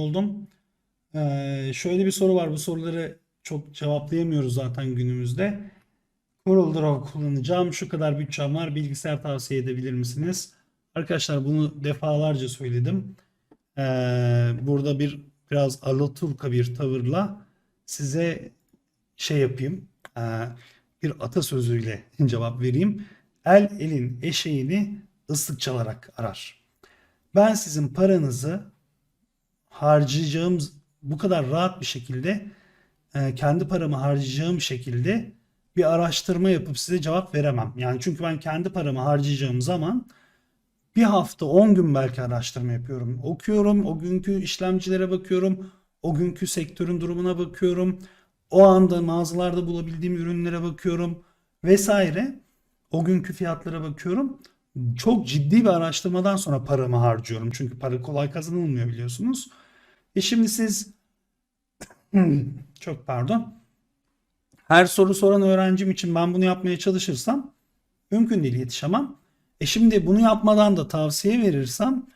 oldum. Ee, şöyle bir soru var. Bu soruları çok cevaplayamıyoruz zaten günümüzde. CorelDRAW kullanacağım. Şu kadar bütçem var. Bilgisayar tavsiye edebilir misiniz? Arkadaşlar bunu defalarca söyledim. Ee, burada bir biraz alaturka bir tavırla size şey yapayım. Ee, bir atasözüyle cevap vereyim. El elin eşeğini ıslık çalarak arar. Ben sizin paranızı harcayacağım bu kadar rahat bir şekilde e, kendi paramı harcayacağım şekilde bir araştırma yapıp size cevap veremem. Yani çünkü ben kendi paramı harcayacağım zaman bir hafta 10 gün belki araştırma yapıyorum. Okuyorum, o günkü işlemcilere bakıyorum, o günkü sektörün durumuna bakıyorum. O anda mağazalarda bulabildiğim ürünlere bakıyorum vesaire. O günkü fiyatlara bakıyorum. Çok ciddi bir araştırmadan sonra paramı harcıyorum. Çünkü para kolay kazanılmıyor biliyorsunuz. E şimdi siz çok pardon. Her soru soran öğrencim için ben bunu yapmaya çalışırsam mümkün değil yetişemem. E şimdi bunu yapmadan da tavsiye verirsem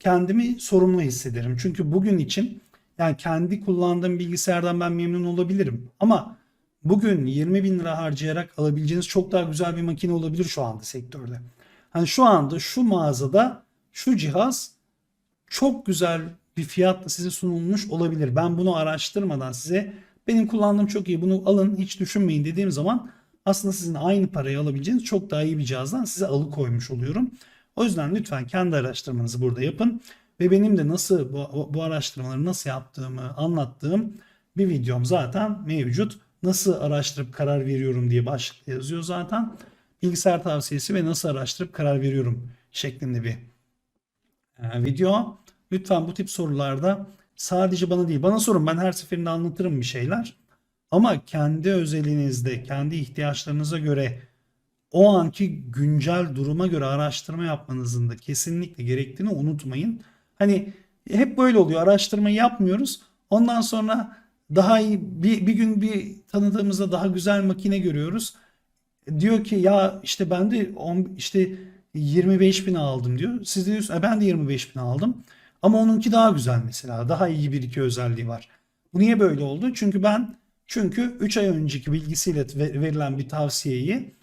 kendimi sorumlu hissederim. Çünkü bugün için yani kendi kullandığım bilgisayardan ben memnun olabilirim. Ama bugün 20 bin lira harcayarak alabileceğiniz çok daha güzel bir makine olabilir şu anda sektörde. Hani şu anda şu mağazada şu cihaz çok güzel bir fiyatla size sunulmuş olabilir. Ben bunu araştırmadan size benim kullandığım çok iyi bunu alın hiç düşünmeyin dediğim zaman aslında sizin aynı parayı alabileceğiniz çok daha iyi bir cihazdan size alıkoymuş oluyorum. O yüzden lütfen kendi araştırmanızı burada yapın. Ve benim de nasıl bu, bu araştırmaları nasıl yaptığımı anlattığım bir videom zaten mevcut. Nasıl araştırıp karar veriyorum diye başlıkta yazıyor zaten. Bilgisayar tavsiyesi ve nasıl araştırıp karar veriyorum şeklinde bir e, video. Lütfen bu tip sorularda sadece bana değil bana sorun ben her seferinde anlatırım bir şeyler. Ama kendi özelinizde, kendi ihtiyaçlarınıza göre o anki güncel duruma göre araştırma yapmanızın da kesinlikle gerektiğini unutmayın. Hani hep böyle oluyor. Araştırma yapmıyoruz. Ondan sonra daha iyi bir, bir gün bir tanıdığımızda daha güzel makine görüyoruz. Diyor ki ya işte ben de on, işte 25 bin aldım diyor. Siz de diyorsunuz e, ben de 25 bin aldım. Ama onunki daha güzel mesela. Daha iyi bir iki özelliği var. Bu niye böyle oldu? Çünkü ben çünkü 3 ay önceki bilgisiyle ve- verilen bir tavsiyeyi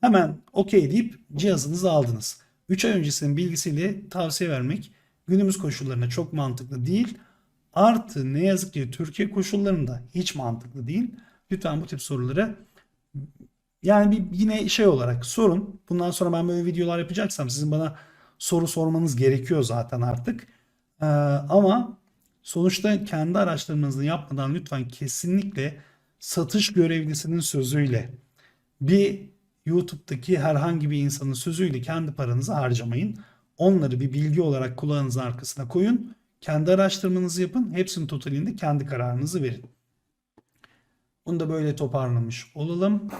hemen okey deyip cihazınızı aldınız. 3 ay öncesinin bilgisiyle tavsiye vermek günümüz koşullarına çok mantıklı değil. Artı ne yazık ki Türkiye koşullarında hiç mantıklı değil. Lütfen bu tip soruları yani bir yine şey olarak sorun. Bundan sonra ben böyle videolar yapacaksam sizin bana soru sormanız gerekiyor zaten artık. Ee, ama sonuçta kendi araştırmanızı yapmadan lütfen kesinlikle satış görevlisinin sözüyle bir YouTube'daki herhangi bir insanın sözüyle kendi paranızı harcamayın. Onları bir bilgi olarak kulağınızın arkasına koyun. Kendi araştırmanızı yapın. Hepsinin totalinde kendi kararınızı verin. Bunu da böyle toparlamış olalım.